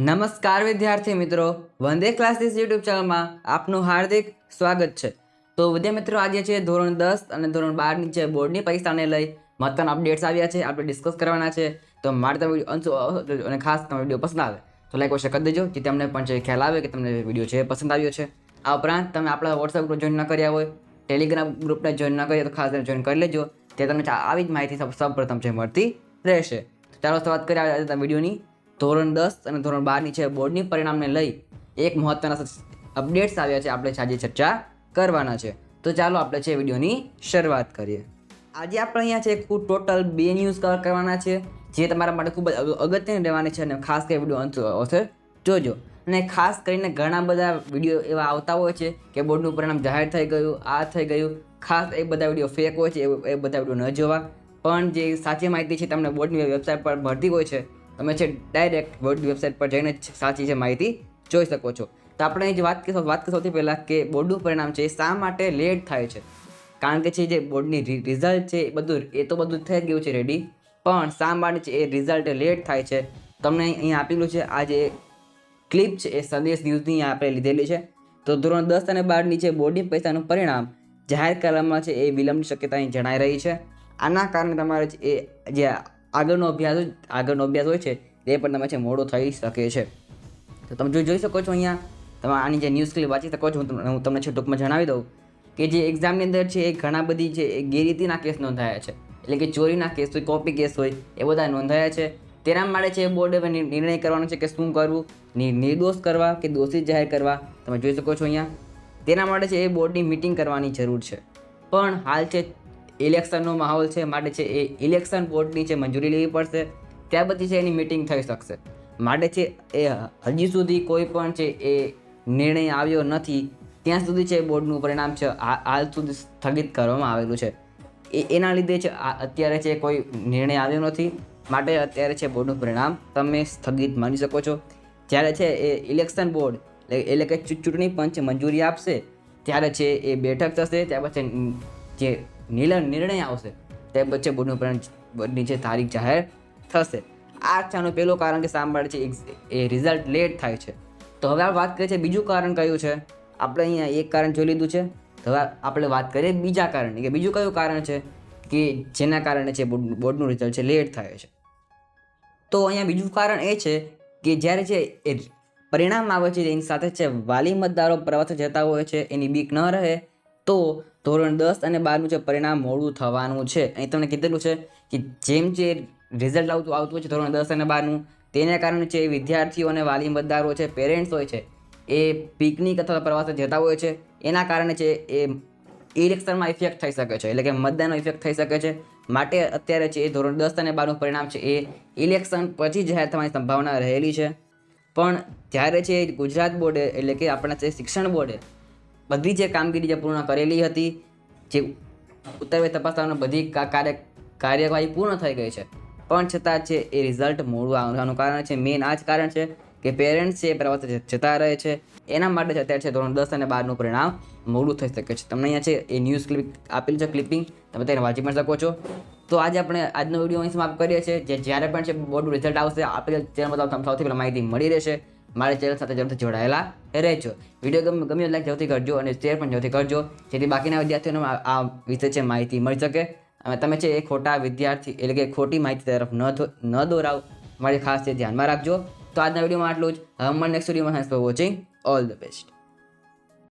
નમસ્કાર વિદ્યાર્થી મિત્રો. વંદે ક્લાસીસ યુટ્યુબ ચેનલમાં આપનું હાર્દિક સ્વાગત છે. તો વિદ્યા મિત્રો, આજે છે ધોરણ દસ અને ધોરણ બારની છે બોર્ડની પરીક્ષાને લઈ મહત્વના અપડેટ્સ આવ્યા છે. આપણે ડિસ્કસ કરવાના છે. તો મારે તમે અંશો અને ખાસ તમે વીડિયો પસંદ આવે. તો લાઈક અવશ્ય કરી દેજો, જેથી તમને પણ જે ખ્યાલ આવે કે તમને વીડિયો છે પસંદ આવ્યો છે. આ ઉપરાંત તમે આપણા વોટ્સએપ ગ્રુપ જોઈન ન કર્યા હોય ટેલિગ્રામ ગ્રુપને જોઈન ન કર્યા તો ખાસ જોઈન કરી લેજો. તે તમને આવી જ માહિતી સૌ- સૌપ્રથમ છે મળતી રહેશે. ચાલો વાત કરીએ વિડીયોની ધોરણ દસ અને ધોરણ બારની છે બોર્ડની પરિણામને લઈ એક મહત્વના અપડેટ્સ આવ્યા છે, આપણે આજે ચર્ચા કરવાના છે. તો ચાલો આપણે છે વિડીયોની શરૂઆત કરીએ. આજે આપણે અહીંયા છે ટોટલ બે ન્યૂઝ કવર કરવાના છે, જે તમારા માટે ખૂબ જ અગ- અગત્યની રહેવાની છે અને ખાસ કરી વીડિયો અંત અવસર જોજો. અને ખાસ કરીને ઘણા બધા વીડિયો એવા આવતા હોય છે કે બોર્ડનું પરિણામ જાહેર થઈ ગયું, આ થઈ ગયું. ખાસ એ બધા વીડિયો ફેક હોય છે, એ બધા વીડિયો ન જોવા. પણ જે સાચી માહિતી છે, તમને બોર્ડની વેબસાઇટ પર ભરતી હોય છે તમે છે ડાયરેક્ટ બોર્ડની વેબસાઇટ પર જઈને જ સાચી છે માહિતી જોઈ શકો છો. તો આપણે અહીં જે વાત કરીશું, વાત સૌથી પહેલાં કે બોર્ડનું પરિણામ છે એ શા માટે લેટ થાય છે? કારણ કે છે જે બોર્ડની રિઝલ્ટ છે એ બધું, એ તો બધું થઈ ગયું છે રેડી પણ શા માટે છે એ રિઝલ્ટ લેટ થાય છે? તમને અહીંયા આપેલું છે, આ જે ક્લિપ છે એ સંદેશ ન્યૂઝની આપણે લીધેલી છે. તો ધોરણ દસ અને બારની જે બોર્ડની પરીક્ષાનું પરિણામ જાહેર કરવામાં છે એ વિલંબની શક્યતા અહીં જણાઈ રહી છે. આના કારણે તમારે એ, જે આગળનો અભ્યાસ આગળનો અભ્યાસ હોય છે, તે પણ તમે છે મોડો થઈ શકે છે. તો તમે જોઈ જોઈ શકો છો અહીંયા, તમે આની જે ન્યૂઝ ક્લિપ વાંચી શકો છો, હું તમને છે ટૂંકમાં જણાવી દઉં કે જે એક્ઝામની અંદર છે એ ઘણા બધી છે એ ગેરરીતિના કેસ નોંધાયા છે. એટલે કે ચોરીના કેસ હોય કોપી કેસ હોય, એ બધા નોંધાયા છે. તેના માટે છે બોર્ડે હવે નિર- નિર્ણય કરવાનો છે કે શું કરવું નિર્દોષ કરવા કે દોષિત જાહેર કરવા, તમે જોઈ શકો છો અહીંયા. તેના માટે છે એ બોર્ડની મિટિંગ કરવાની જરૂર છે. પણ હાલ છે ઇલેક્શનનો માહોલ છે, માટે છે એ ઇલેક્શન બોર્ડની છે મંજૂરી લેવી પડશે. ત્યાર પછી છે એની મિટિંગ થઈ શકશે. માટે છે એ હજી સુધી કોઈ પણ છે એ નિર્ણય આવ્યો નથી, ત્યાં સુધી છે બોર્ડનું પરિણામ છે હાલ સુધી સ્થગિત કરવામાં આવેલું છે. એ એના લીધે છે અત્યારે છે કોઈ નિર્ણય આવ્યો નથી, માટે અત્યારે છે બોર્ડનું પરિણામ તમે સ્થગિત માની શકો છો. જ્યારે છે એ ઇલેક્શન બોર્ડ, એટલે કે ચૂંટણી પંચ મંજૂરી આપશે, ત્યારે છે એ બેઠક થશે, ત્યાર પછી જે નિર્ણય આવશે. તે વચ્ચે બોર્ડનું પરિણામ નીચે તારીખ જાહેર થશે. આ છે આનું પહેલું કારણ કે સાંભળે છે એ રિઝલ્ટ લેટ થાય છે. તો હવે આ વાત કરીએ છીએ બીજું કારણ કયું છે? આપણે અહીંયા એક કારણ જોઈ લીધું છે. હવે આપણે વાત કરીએ બીજા કારણની કે બીજું કયું કારણ છે કે જેના કારણે છે બોર્ડ- બોર્ડનું રિઝલ્ટ છે લેટ થાય છે. તો અહીંયા બીજું કારણ એ છે કે જ્યારે છે એ પરિણામ આવે છે, એની સાથે છે વાલી મતદારો પ્રવાસે જતા હોય છે, એની બીક ન રહે તો ધોરણ દસ અને બારનું જે પરિણામ મોડું થવાનું છે. અહીં તમને કીધેલું છે કે જેમ જે રિઝલ્ટ આવતું આવતું હોય છે ધોરણ દસ અને બારનું, તેને કારણે જે વિદ્યાર્થીઓ અને વાલી મતદારો છે પેરેન્ટ્સ હોય છે, એ પિકનિક અથવા પ્રવાસે જતા હોય છે, એના કારણે છે એ ઇલેક્શનમાં ઇફેક્ટ થઈ શકે છે. એટલે કે મતદાનનો ઇફેક્ટ થઈ શકે છે. માટે અત્યારે છે એ ધોરણ દસ અને બારનું પરિણામ છે એ ઇલેક્શન પછી જાહેર થવાની સંભાવના રહેલી છે. પણ જ્યારે છે ગુજરાત બોર્ડે એટલે કે આપણા જે શિક્ષણ બોર્ડે બધી જે કામગીરી જે પૂર્ણ કરેલી હતી, જે ઉત્તરભાઈ તપાસવાનું બધી કાર્ય કાર્યવાહી પૂર્ણ થઈ ગઈ છે. પણ છતાં છે એ રિઝલ્ટ મોડું આવવાનું કારણ છે. મેઇન આ જ કારણ છે કે પેરેન્ટ્સ છે પ્રવાસે જતા રહે છે. એના માટે જ અત્યારે છે ધોરણ દસ અને બારનું પરિણામ મોડું થઈ શકે છે. તમને અહીંયા છે એ ન્યૂઝ ક્લિપ આપેલી છે ક્લિપિંગ તમે તેને વાંચી પણ શકો છો. તો આજે આપણે આજનો વીડિયો અહીં સમાપ્ત કરીએ છીએ. જે જ્યારે પણ છે બોર્ડનું રિઝલ્ટ આવશે, આપેલ ચેનલ પર તમને સૌથી પહેલાં માહિતી મળી રહેશે. મારી ચેનલ સાથે જરૂરથી જોડાયેલા રહેજો. વીડિયો ગમે ગમે લાઈક જરૂરથી કરજો અને શેર પણ જરૂરથી કરજો. જેથી બાકીના વિદ્યાર્થીઓને આ વિશે છે માહિતી મળી શકે. અને તમે છે એ ખોટા વિદ્યાર્થી એટલે કે ખોટી માહિતી તરફ ન ન દોરાવ. મારી ખાસ ધ્યાનમાં રાખજો. તો આજના વિડીયોમાં આટલું જ. હવે મને નેક્સ્ટ વિડીયોમાં thanks for watching all the best